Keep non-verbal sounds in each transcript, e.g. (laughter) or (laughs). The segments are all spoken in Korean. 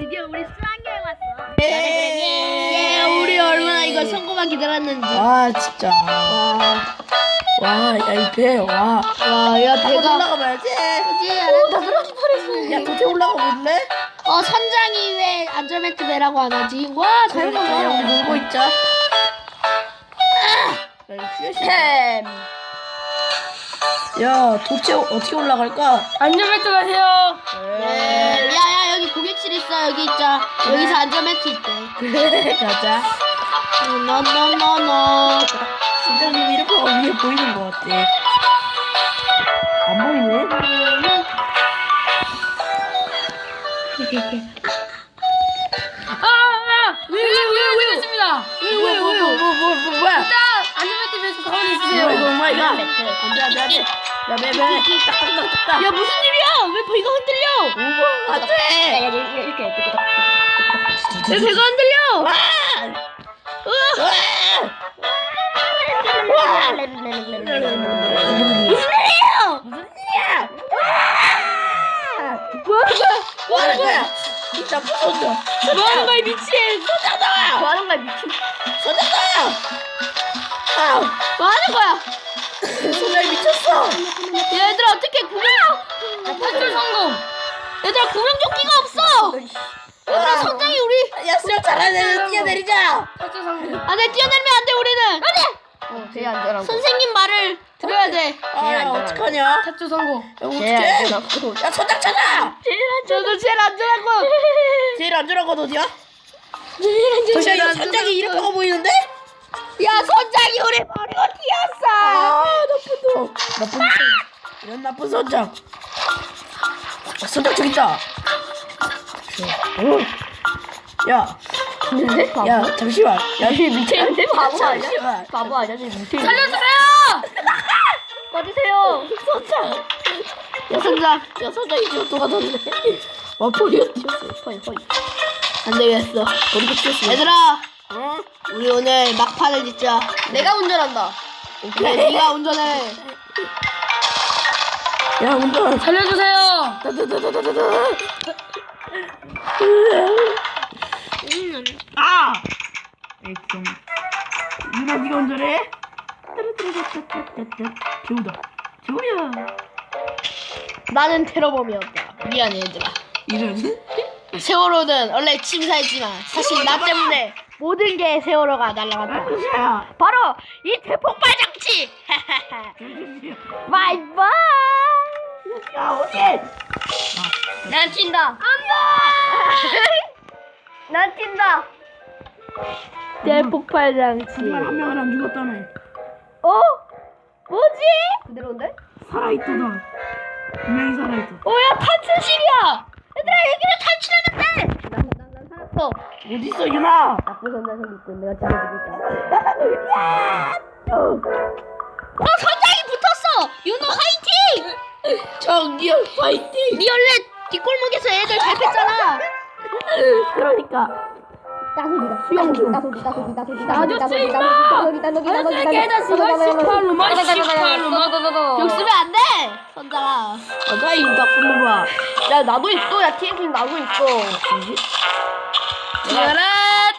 드디어 우리 수학여행 왔어. 예. 예, 우리 얼마나 이거 성공만 기다렸는지. 아 진짜 와, 와야이 배 와. 와, 야, 한번 배가. 올라가 봐야지 그지? 안다 들어갈 뻔했어. 야 도태 올라가 볼래? 어, 선장이 왜 안전벨트 매라고 안 하지? 와, 잘 그러니까 야, 우리 먹어. 놀고 있자 야 이거 야 도체 어떻게 올라갈까? 안전벨트 가세요. 네. 야, 야, 여기 고객실 있어. 여기 있자. 여기서 안전벨트 있대. 그래 가자 너너너너. 선장님 이렇게 위에 보이는 것 같아 안 보이네? 아, 아, 왜왜왜 왜 있습니다. 뭐야 일단 안전벨트 매서 가만히 있으세요. 이거 안돼 안돼 안돼 야 매 매 딱딱딱딱 야, 무슨 일이야? 왜 배가 흔들려? 안돼 이렇게 왜 배가 흔들려? 와! 와! 무슨 일이에요? 무슨 일이야? 뭐 하는 거야? 뭐 하는 거야? 진짜 부서져. 뭐 하는 거야, 미친? 쏟아놔! 뭐 하는 거야, 미친? 쏟아놔! 아, 뭐 하는 거야? 손을 미쳤어. 얘들아, 어떻게 구명, 탈출 성공. 얘들아, 구명조끼가 없어! 얘들아, 선장이 우리, 야, 수영 잘하네. 뛰어내리자. 탈출 성공. 안 돼, 뛰어내리면 안 돼, 우리는! 안 돼! 어, 제일 안전하고. 선생님 말을 들어야 돼. 아, 야, 어떡하냐? 탈출 성공. 야, 어떡해? 야, 선장 찾아! 저도 제일 안전한 거. 제일 안전한 건 어디야? 제일 안전한 선장이 이렇게 보이는데? 야, 선장이 우리 버리고 튀었어! 아, 나쁜 놈. 나쁜 놈. 이런 나쁜 선장. 어, 선장 저기 있다. 어. 야, 야, 잠시만. 야, 미쳤는데? 바보 아니야? 잠시만. 바보 아니야? 지금 미친. 살려주세요. 꺼주세요. 선장. 야, 선장. 야, 선장이 지금 도망갔네. 와, 버리고 튀었어. 허이, 허이. 안 되겠어. 버리고 튀었어. 얘들아, 어? 우리 오늘 막판을 짓자. 내가 운전한다. 그래, 네가 운전해. 야, 운전. 살려주세요. 다다다다다다. 아! 에이, 좀. 유나, 네가 운전해? 배우다. 배우야. 나는 테러범이었다. 미안해, 얘들아. 이런. 세월호는 원래 침사했지만 사실 나 때문에 모든 게 세월호가 날아갔다. 야. 바로 이 대폭발 장치. (laughs) 바이바이. 야, 어디? 난 튄다. 안돼. (laughs) 난 튄다. 대폭발 장치. 정말 한 명은 안 죽었다네. 어? 뭐지? 그대로인데? 살아있다. 분명히 살아있다. 어야 탈출실이야. 얘들아 여기로 탈출하면 돼. 살았어. 어딨어, 유나? 나쁜 선장이 있고 내가 죽여주겠다. 야! 어. 어 선장이 붙었어. 윤호 화이팅. 정기영 파이팅! 니 원래 뒷골목에서 애들 잘 뺐잖아. 그러니까. 따소리다 수영중 따소리 따소리 따소리 따소리 따소리 따소리 따소리 따소리 세계다스가 18로만 18로만. 욕 쓰면 안 돼. 선장아. 어자, 이 나쁜 놈아. 야 나도 있어 야 TNT 나도 있어 튀어라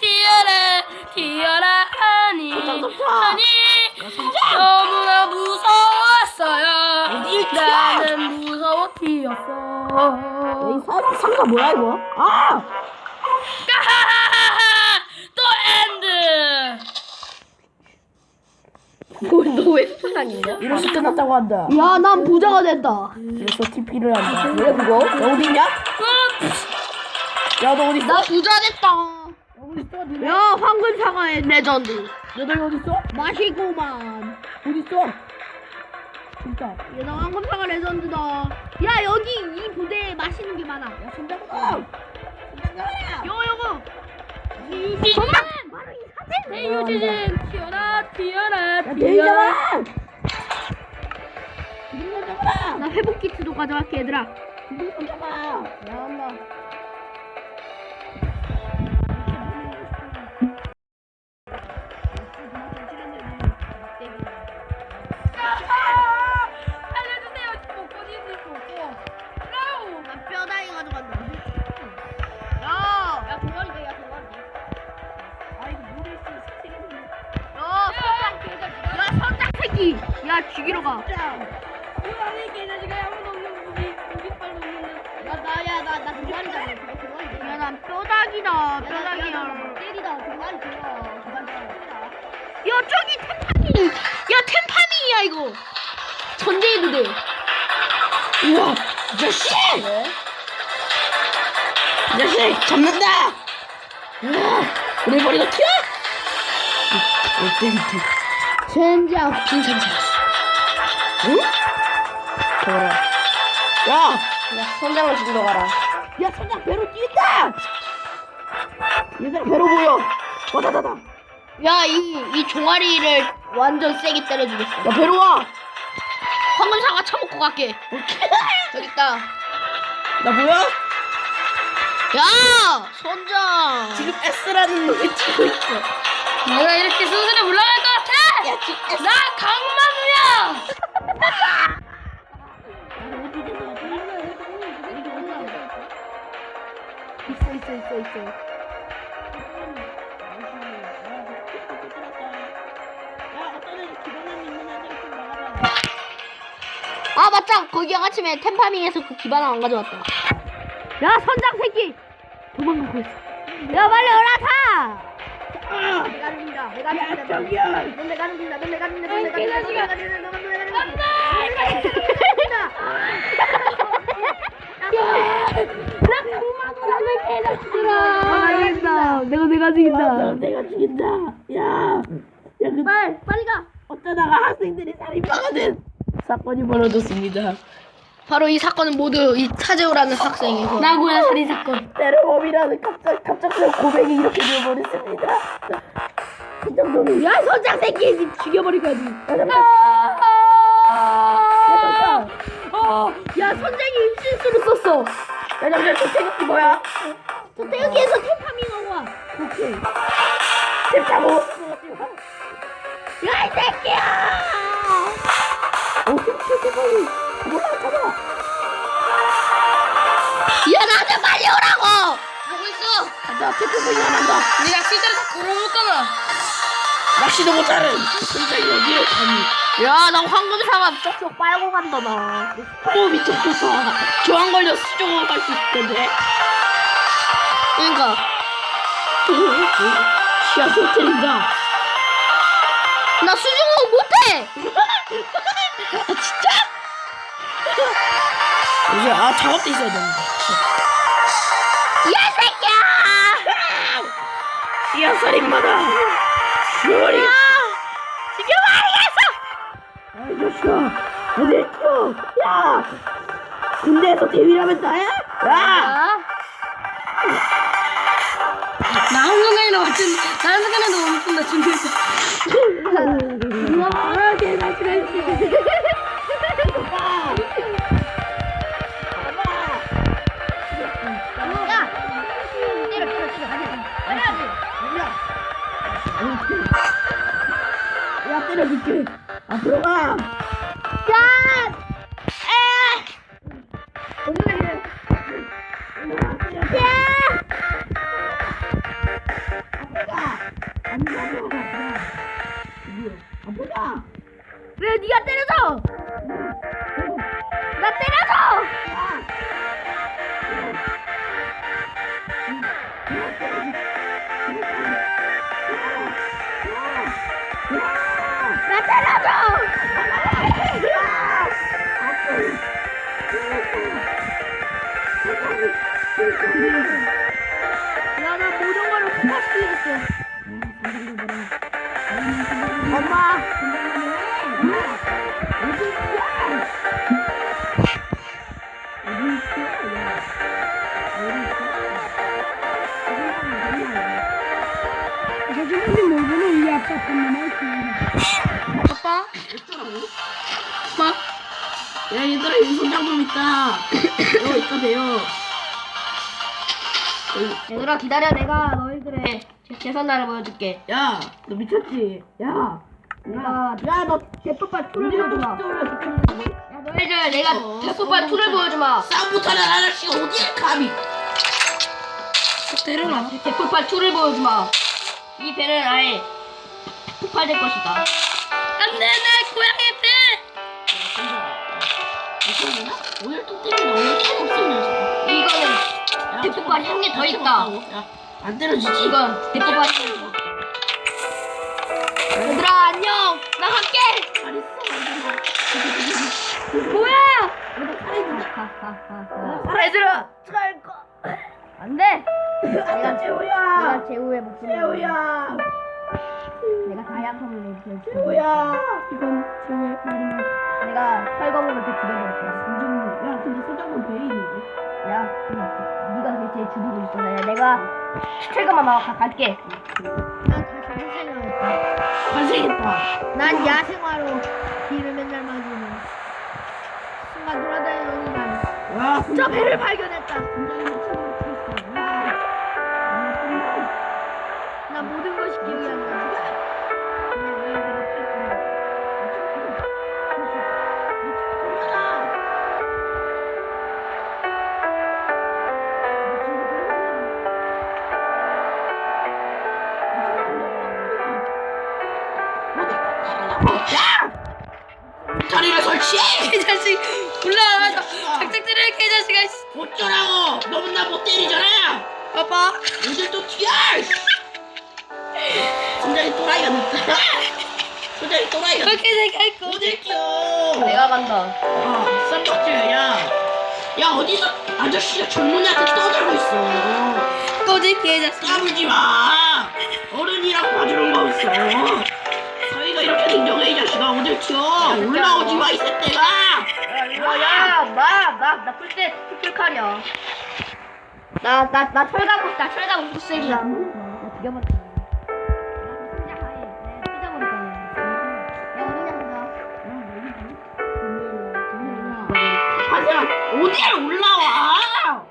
튀어라 튀어라 하니 하니 너무나 무서웠어요. 나는 무서워 튀었어. 이 사- 상자 뭐야, 이거? 아! 까하하하하 또 엔드. 너왜 수상이냐 이래서 끝났다고 한다. 야, 난 부자가 됐다. 그래서 TP를 한다. 왜 그거 야, 어디 있냐? 야, 너 어디 있어? 나 부자 됐다. 야, 황금 사과의 레전드. 너들 어디 있어? 맛이고만. 어디 있어? 진짜. 야, 나 황금 사과 레전드다. 야, 여기 이 부대에 맛있는 게 많아. 야, 손잡아. 요거 요거. 유지진 내 유지진 튀어라 튀어라 야, 대위 튀어라. 누구 잡아라! 나 회복 키트도 가져갈게, 얘들아. 누구 잡아! 야, 난 뼈다귀다, 야, 뼈다귀야. 나 때리다. 동아리 좋아. 야, 저기 템파밍. 야, 템파밍이야, 이거. 전쟁해도 돼. 우와, 이 자식! 이 자식, 잡는다! 야, 우리 머리가 튀어? 어, 때리지. 젠장. 잡았어. 응? 저거라. 야! 야, 선장을 죽이러 가라. 야, 선장 배로 뛴다! 얘들아, 배로 보여! 와다다다! 야, 이, 이 종아리를 완전 세게 때려주겠어. 야, 배로 와! 황금 사과 처먹고 갈게. 저기 있다. 나 뭐야? 야, 선장. 지금 S라는 놈이 치고 있어. 내가 이렇게 수술에 올라갈 것 같아! 야, 지금 S. 나 강만우야! (laughs) 있어, 있어, 있어. 아, 맞다. 거기 아침에 템파밍에서 그 기반을 안 가져왔다. 야, 선장 새끼! 도망가고 있어. 야, 빨리 올라타! 내가 죽인다. 내가 야, 죽인다. 저기야! 넌 내가 죽인다. 넌 내가 죽인다. 넌 내가 죽인다. 넌 내가 죽인다. 넌 내가 죽인다. 아, 알겠다. 내가, 내가 죽인다. 아, 내가 죽인다. 야, 야, 그 빨리 빨리 가. 어쩌다가 학생들이 살인마가 된 사건이 벌어졌습니다. 바로 이 사건은 모두 이 차재호라는 학생이고. 나고야 살인 사건. 테러범이라는 갑작 갑작스러운 고백이 이렇게 되어버렸습니다. 이 정도는 야, 선장 새끼! 죽여버릴 거지. 야, 잠깐. 어, 야, 선장이 임신수로 썼어. 야, 잠깐. 저 태극기 뭐야? 저 태극기에서 템파밍하고 와. 오케이. 잽 잡아. 야, 이 새끼야! 오, 태극기 빨리. 뭐야, 잡아. 야, 나한테 빨리 오라고! 보고 있어. 간다. 태극기 일어난다. 네 낚시대를 다 걸어놓을까봐. 낚시도 못하는 혼자 여기를 가니. 야, 나 황금 사과 쪽쪽 빨고 간다, 나. 오, 미쳤다. 저항 걸려 수정을 갈수 있을 텐데. 그러니까. 시야 소텔인가? 나 수중호 못해! (laughs) 아, 진짜? 이제, 아, 작업대 있어야 되는데. 야, 새끼야! 시야 살인마다. 죽여버리. 아! 아. 어딜 튀어. 야! 군대에서 대위라면 나야? 야! 나 한순간이나 맞춘, 나 한순간에도 못 맞춘다, 준비 아빠? 아빠? 야, 얘들아, 여기 손장 좀 있다. 배워 있다, 배워. 얘들아 기다려 내가 너희들의 제- 계산날을 보여줄게 야, 너 미쳤지? 야. 내가 야, 너 대포발 툴을 보여주마 야 너희들 내가 어, 대포발 툴을 보여주마 싸움부터는 아저씨가 어디에 감히. 대포발 툴을 보여주마 이 배는 아예 폭발될 것이다 안 돼, 내 고양이 배! 오늘 또 때리면 오늘 템 없을 녀석. 이거는 대포가 한개 더 있다. 안 때려주지. 이건 대포가 얘들아 안녕. 나 갈게. 잘 있어. 뭐야? 얘들아 잘 거. 안돼. 내가 재호야. 내가 제우의 목숨을 재호야. 내가 다이아몬을 내줄 재호야. 내가 철거문을 그 죽여버릴 거야. 야, 근데 소장군 배 있는데. 야, 응. 네가 대체 죽이고 있어. 야, 내가 철거만 막 가- 갈게. 난 다시 고생을 잘생겼다. 난 야생화로 길을 맨날 맞으면 순간 돌아다니는 날 와, 저 배를 발견했다. 설치해. 개자식 올라와 작작들을 개자식아 어쩌라고? 너는 나못 때리잖아. 아빠 오늘 또 튀어. 소장이 또라이가 늦다. 소장이 또라이가 늦다. 개자식 할거 어딜 뛰어? 내가 간다. 아, 쌈박질 야. 야 어디서 아저씨가 젊은이한테 떠들고 있어. 꺼질 개자식 까불지 마. 어른이라고 봐주는 거 없어. 이렇게 냉정해 이 자식아 어딜 튀어? 올라오지 마 이 새끼가. 야, 야, 나, 나, 나 풀셋, 풀칼이야. 나, 나, 나 철가고. 철가고. 나 죽여버렸다. 하지만 어딜 올라와?